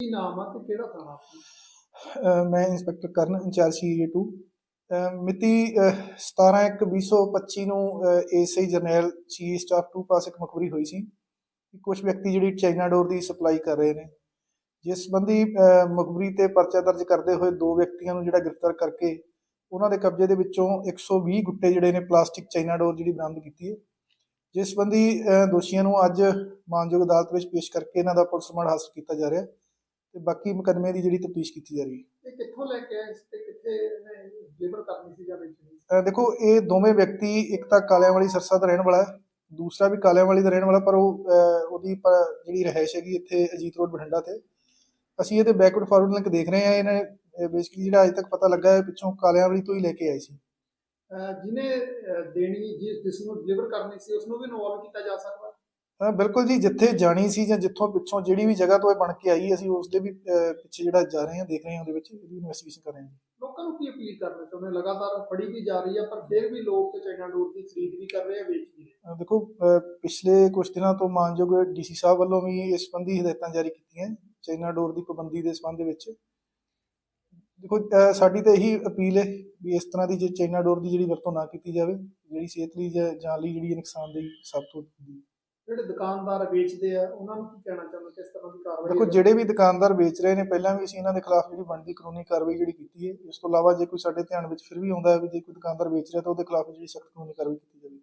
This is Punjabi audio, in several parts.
ਕੀ ਨਾਮ ਆ ਤੇ ਕਿਹੜਾ ਥਾਣਾ ਆਪਣਾ ਮੈਂ ਇੰਸਪੈਕਟਰ ਕਰਨ ਇੰਚਾਰਜ ਸੀ 2 ਮਿਤੀ 17/1/2025 ਨੂੰ ਏਐਸਆਈ ਜਰਨੈਲ ਸੀ ਸਟਾਫ 2 ਪਾਸ ਇੱਕ ਮੁਖਬਰੀ ਹੋਈ ਸੀ ਕਿ ਕੁਝ ਵਿਅਕਤੀ ਜਿਹੜੀ ਚਾਈਨਾ ਡੋਰ ਦੀ ਸਪਲਾਈ ਕਰ ਰਹੇ ਨੇ। ਜਿਸ ਸੰਬੰਧੀ, ਅਹ ਤੇ ਪਰਚਾ ਦਰਜ ਕਰਦੇ ਹੋਏ ਦੋ ਵਿਅਕਤੀਆਂ ਨੂੰ ਜਿਹੜਾ ਗ੍ਰਿਫਤਾਰ ਕਰਕੇ ਉਹਨਾਂ ਦੇ ਕਬਜ਼ੇ ਦੇ ਵਿੱਚੋਂ 120 ਗੁੱਟੇ ਜਿਹੜੇ ਨੇ ਪਲਾਸਟਿਕ ਚਾਈਨਾ ਡੋਰ ਜਿਹੜੀ ਬਰਾਮਦ ਕੀਤੀ ਹੈ। ਜਿਸ ਸੰਬੰਧੀ ਦੋਸ਼ੀਆਂ ਨੂੰ ਅੱਜ ਮਾਨਯੋਗ ਅਦਾਲਤ ਵਿੱਚ ਪੇਸ਼ ਕਰਕੇ ਇਹਨਾਂ ਦਾ ਪੁਲਿਸ ਰਿਮਾਂਡ ਹਾਸਲ ਕੀਤਾ ਜਾ ਰਿਹਾ। ਹੈ ਤੇ ਬਾਕੀ ਮੁਕਦਮੇ ਦੀ ਜਿਹੜੀ ਤਫਤੀਸ਼ ਕੀਤੀ ਜਾ ਰਹੀ ਹੈ। ਇਹ ਕਿੱਥੋਂ ਲੈ ਕੇ ਆਏ ਕਿੱਥੇ ਇਹਨੇ ਲੇਬਰ ਕਰਨੀ ਸੀ ਜਾਂ ਵੇਚਣੀ ਸੀ? ਦੇਖੋ ਇਹ ਦੋਵੇਂ ਵਿਅਕਤੀ ਇੱਕ ਤਾਂ ਕਾਲਿਆਂ ਵਾਲੀ ਸਰਸਾ ਦਾ ਰਹਿਣ ਵਾਲਾ ਇੱਥੇ ਅਜੀਤ ਰੋਡ ਬਠਿੰਡਾ ਤੇ। ਅਸੀਂ ਇਹਦੇ ਬੈਕਵਰਡ ਫਾਰਵਰਡ ਲਿੰਕ ਦੇਖ ਰਹੇ ਹਾਂ ਇਹਨੇ ਬੇਸਿਕਲੀ ਜਿਹੜਾ ਅੱਜ ਤੱਕ ਪਤਾ ਲੱਗਾ ਹੈ ਪਿੱਛੋਂ ਕਾਲਿਆਂ ਵਾਲੀ ਤੋਂ ਹੀ ਲੈ ਕੇ ਆਏ ਸੀ। ਜਿਹਨੇ ਦੇਣੀ ਜਿਸ ਨੂੰ ਡਿਲੀਵਰ ਕਰਨੀ ਸੀ ਉਸ ਨੂੰ ਵੀ ਇਨਵੋਲਵ ਕੀਤਾ ਜਾ ਸਕਦਾ? ਬਿਲਕੁਲ ਜੀ ਜਿੱਥੇ ਜਾਣੀ ਸੀ ਜਾਂ ਜਿੱਥੋਂ ਪਿੱਛੋਂ ਜਿਹੜੀ ਵੀ ਜਗ੍ਹਾ ਤੋਂ ਇਹ ਬਣ ਕੇ ਆਈ ਅਸੀਂ ਉਸ ਦੇ ਵੀ ਪਿੱਛੇ ਜਿਹੜਾ ਜਾ ਰਹੇ ਹਾਂ ਦੇਖ ਰਹੇ ਹਾਂ ਉਹਦੇ ਵਿੱਚ ਇਹਦੀ ਇਨਵੈਸਟੀਗੇਸ਼ਨ ਕਰ ਰਹੇ ਹਾਂ ਲੋਕਾਂ ਨੂੰ ਕੀ ਅਪੀਲ ਕਰਨਾ ਚਾਹੁੰਦੇ ਲਗਾਤਾਰ ਫੜੀ ਵੀ ਜਾ ਰਹੀ ਆ ਪਰ ਫਿਰ ਵੀ ਲੋਕ ਚਾਈਨਾ ਡੋਰ ਦੀ ਖਰੀਦ ਵੀ ਕਰ ਰਹੇ ਆ ਵੇਚ ਵੀ ਰਹੇ ਦੇਖੋ ਪਿਛਲੇ ਕੁਝ ਦਿਨਾਂ ਤੋਂ ਮਾਨਯੋਗ ਡੀਸੀ ਸਾਹਿਬ ਵੱਲੋਂ ਵੀ ਇਸ ਸੰਬੰਧੀ ਹਦਾਇਤਾਂ ਜਾਰੀ ਕੀਤੀਆਂ ਚਾਈਨਾ ਡੋਰ ਦੀ ਪਾਬੰਦੀ ਦੇ ਸੰਬੰਧ ਵਿੱਚ। ਦੇਖੋ ਸਾਡੀ ਤਾਂ ਇਹੀ ਅਪੀਲ ਹੈ ਵੀ ਇਸ ਤਰ੍ਹਾਂ ਦੀ ਜੇ ਚਾਈਨਾ ਡੋਰ ਦੀ ਜਿਹੜੀ ਵਰਤੋਂ ਨਾ ਕੀਤੀ ਜਾਵੇ ਜਿਹੜੀ ਸਿਹਤ ਲਈ ਜਾਂ ਜਾਨ ਲਈ ਜਿਹੜੀ ਨੁਕਸਾਨਦੇਹੀ ਸਭ ਤੋਂ ਹੈ। ਜਿਹੜੇ ਦੁਕਾਨਦਾਰ ਵੇਚਦੇ ਆ ਉਹਨਾਂ ਨੂੰ ਕੀ ਕਹਿਣਾ ਚਾਹੁੰਦੇ ਕਿਸ ਤਰ੍ਹਾਂ ਦੀ ਕਾਰਵਾਈ ਦੇਖੋ? ਜਿਹੜੇ ਵੀ ਦੁਕਾਨਦਾਰ ਵੇਚ ਰਹੇ ਨੇ ਪਹਿਲਾਂ ਵੀ ਅਸੀਂ ਇਹਨਾਂ ਦੇ ਖਿਲਾਫ ਜਿਹੜੀ ਬਣਦੀ ਕਾਨੂੰਨੀ ਕਾਰਵਾਈ ਜਿਹੜੀ ਕੀਤੀ ਹੈ ਇਸ ਤੋਂ ਇਲਾਵਾ ਜੇ ਕੋਈ ਸਾਡੇ ਧਿਆਨ ਵਿੱਚ ਫਿਰ ਵੀ ਆਉਂਦਾ ਹੈ ਵੀ ਜੇ ਕੋਈ ਦੁਕਾਨਦਾਰ ਵੇਚ ਰਿਹਾ ਤਾਂ ਉਹਦੇ ਖਿਲਾਫ ਜਿਹੜੀ ਸਖਤ ਕਾਨੂੰਨੀ ਕਾਰਵਾਈ ਕੀਤੀ ਜਾਵੇ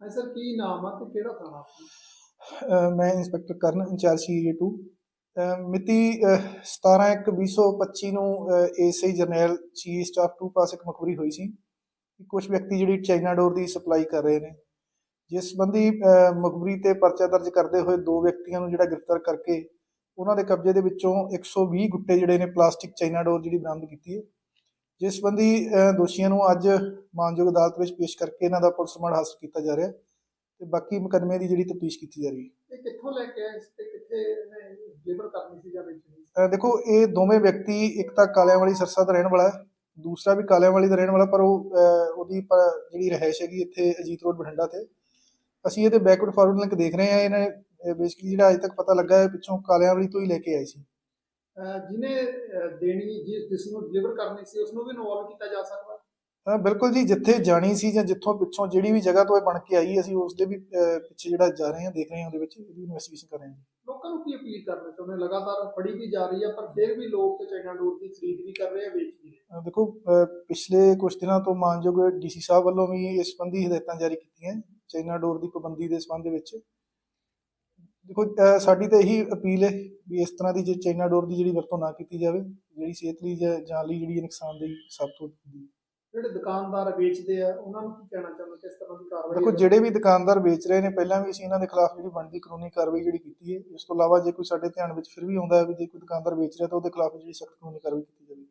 ਹਾਂ ਸਰ ਕੀ ਨਾਮ ਆ ਤੇ ਕਿਹੜਾ ਥਾਣਾ? ਆਪਣਾ ਮੈਂ ਇੰਸਪੈਕਟਰ ਕਰਨ ਇੰਚਾਰਜ ਸੀ ਏਰੀਆ 2 ਅਹ ਮਿਤੀ 17/1/2025 ਨੂੰ ਏਐਸਆਈ ਜਰਨੈਲ ਸੀ ਸਟਾਫ 2 ਪਾਸ ਇੱਕ ਮੁਖਬਰੀ ਹੋਈ ਸੀ। ਕੁਝ ਵਿਅਕਤੀ ਜਿਹੜੀ ਚਾਈਨਾ ਡੋਰ ਦੀ ਸਪਲਾਈ ਕਰ ਰਹੇ ਨੇ। ਜਿਸ ਸੰਬੰਧੀ ਮੁਖਬਰੀ ਤੇ ਪਰਚਾ ਦਰਜ ਕਰਦੇ ਹੋਏ ਦੋ ਵਿਅਕਤੀਆਂ ਨੂੰ ਜਿਹੜਾ ਗ੍ਰਿਫਤਾਰ ਕਰਕੇ ਉਹਨਾਂ ਦੇ ਕਬਜ਼ੇ ਦੇ ਵਿੱਚੋਂ 120 ਗੁੱਟੇ ਜਿਹੜੇ ਨੇ ਪਲਾਸਟਿਕ ਚਾਈਨਾ ਡੋਰ ਜਿਹੜੀ ਬਰਾਮਦ ਕੀਤੀ ਹੈ। ਜਿਸ ਸੰਬੰਧੀ ਦੋਸ਼ੀਆਂ ਨੂੰ ਅੱਜ ਮਾਨਯੋਗ ਅਦਾਲਤ ਵਿੱਚ ਪੇਸ਼ ਕਰਕੇ ਇਹਨਾਂ ਦਾ ਪੁਲਿਸ ਰਿਮਾਂਡ ਹਾਸਲ ਕੀਤਾ ਜਾ ਰਿਹਾ ਹੈ ਤੇ ਬਾਕੀ ਮੁਕੱਦਮੇ ਦੀ ਜਿਹੜੀ ਤਫਤੀਸ਼ ਕੀਤੀ ਜਾ ਰਹੀ ਹੈ। ਇਹ ਕਿੱਥੋਂ ਲੈ ਕੇ ਆਏ ਤੇ ਕਿੱਥੇ ਇਹਨੇ ਡਿਲੀਵਰ ਕਰਨੀ ਸੀ ਜਾਂ ਵੇਚਣੀ ਦੇਖੋ ਇਹ ਦੋਵੇਂ ਵਿਅਕਤੀ ਇੱਕ ਤਾਂ ਕਾਲਿਆਂ ਵਾਲੀ ਸਰਸਾ ਦਾ ਰਹਿਣ ਵਾਲਾ ਹੈ। ਦੂਸਰਾ ਵੀ ਕਾਲਿਆਂਵਾਲੀ ਦਾ ਰਹਿਣ ਵਾਲਾ ਪਰ ਉਹ ਉਹਦੀ ਜਿਹੜੀ ਰਹਿائش ਹੈਗੀ ਇੱਥੇ ਅਜੀਤ ਰੋਡ ਬਠਿੰਡਾ ਤੇ। ਅਸੀਂ ਇਹਦੇ ਬੈਕਵਰਡ ਫਾਰਵਰਡ ਲਿੰਕ ਦੇਖ ਰਹੇ ਹਾਂ ਇਹਨੇ ਬੇਸਿਕਲੀ ਜਿਹੜਾ ਅੱਜ ਤੱਕ ਪਤਾ ਲੱਗਾ ਹੈ ਪਿੱਛੋਂ ਕਾਲਿਆਂਵਾਲੀ ਤੋਂ ਹੀ ਲੈ ਕੇ ਆਈ ਸੀ। ਜਿਨੇ ਦੇਣੀ ਜਿਸ ਜਿਸ ਨੂੰ ਡਿਲੀਵਰ ਕਰਨੀ ਸੀ ਉਸ ਨੂੰ ਵੀ ਇਨਵੋਲਵ ਕੀਤਾ ਜਾ ਸਕਦਾ? ਹਾਂ ਬਿਲਕੁਲ ਜੀ ਜਿੱਥੇ ਜਾਣੀ ਸੀ ਜਾਂ ਜਿੱਥੋਂ ਪਿੱਛੋਂ ਜਿਹੜੀ ਵੀ ਜਗ੍ਹਾ ਤੋਂ ਇਹ ਬਣ ਕੇ ਆਈ ਅਸੀਂ ਉਸ ਦੇ ਵੀ ਪਿੱਛੇ ਜਿਹੜਾ ਜਾ ਰਹੇ ਹਾਂ ਦੇਖ ਰਹੇ ਹਾਂ ਉਹਦੇ ਵਿੱਚ ਇਹਦੀ ਇਨਵੈਸਟੀਗੇਸ਼ਨ ਕਰ ਰਹੇ ਹਾਂ ਲੋਕਾਂ ਨੂੰ ਕੀ ਅਪੀਲ ਕਰਨਾ ਚਾਹੁੰਦੇ ਲਗਾਤਾਰ ਫੜੀ ਵੀ ਜਾ ਰਹੀ ਹੈ ਪਰ ਫਿਰ ਵੀ ਲੋਕ ਤੇ ਡੋਰ ਦੀ ਖਰੀਦ ਵੀ ਕਰ ਰਹੇ ਆ ਵੇਚ ਵੀ ਦੇਖੋ ਪਿਛਲੇ ਕੁਝ ਦਿਨਾਂ ਤੋਂ ਮਾਨਯੋਗ ਡੀਸੀ ਸਾਹਿਬ ਵੱਲੋਂ ਵੀ ਇਸ ਸੰਬੰਧੀ ਹਦਾਇਤਾਂ ਜਾਰੀ ਕੀਤੀਆਂ ਚਾਈਨਾ ਡੋਰ ਦੀ ਪਾਬੰਦੀ ਦੇ ਸੰਬੰਧ ਵਿੱਚ ਦੇਖੋ ਸਾਡੀ ਤਾਂ ਇਹੀ ਅਪੀਲ ਹੈ ਵੀ ਇਸ ਤਰ੍ਹਾਂ ਦੀ ਜੇ ਚਾਈਨਾ ਡੋਰ ਦੀ ਜਿਹੜੀ ਵਰਤੋਂ ਨਾ ਕੀਤੀ ਜਾਵੇ ਜਿਹੜੀ ਸਿਹਤ ਲਈ ਜਾਂ ਲਈ ਜਿਹੜੀ ਇਹ ਨੁਕਸਾਨਦੇਹੀ ਸਭ ਤੋਂ। ਜਿਹੜੇ ਦੁਕਾਨਦਾਰ ਵੇਚਦੇ ਆ ਉਹਨਾਂ ਨੂੰ ਕੀ ਕਹਿਣਾ ਚਾਹੁੰਦੇ ਕਿਸ ਤਰ੍ਹਾਂ ਦੀ ਕਾਰਵਾਈ ਦੇਖੋ? ਜਿਹੜੇ ਵੀ ਦੁਕਾਨਦਾਰ ਵੇਚ ਰਹੇ ਨੇ ਪਹਿਲਾਂ ਵੀ ਅਸੀਂ ਇਹਨਾਂ ਦੇ ਖਿਲਾਫ ਜਿਹੜੀ ਬਣਦੀ ਕਾਨੂੰਨੀ ਕਾਰਵਾਈ ਜਿਹੜੀ ਕੀਤੀ ਹੈ ਇਸ ਤੋਂ ਇਲਾਵਾ ਜੇ ਕੋਈ ਸਾਡੇ ਧਿਆਨ ਵਿੱਚ ਫਿਰ ਵੀ ਆਉਂਦਾ ਹੈ ਵੀ ਜੇ ਕੋਈ ਦੁਕਾਨਦਾਰ ਵੇਚ ਰਿਹਾ ਤਾਂ ਉਹਦੇ ਖਿਲਾਫ ਜਿਹੜੀ ਸਖਤ ਕਾਨੂੰਨੀ ਕਾਰਵਾਈ ਕੀਤੀ ਜਾਵੇ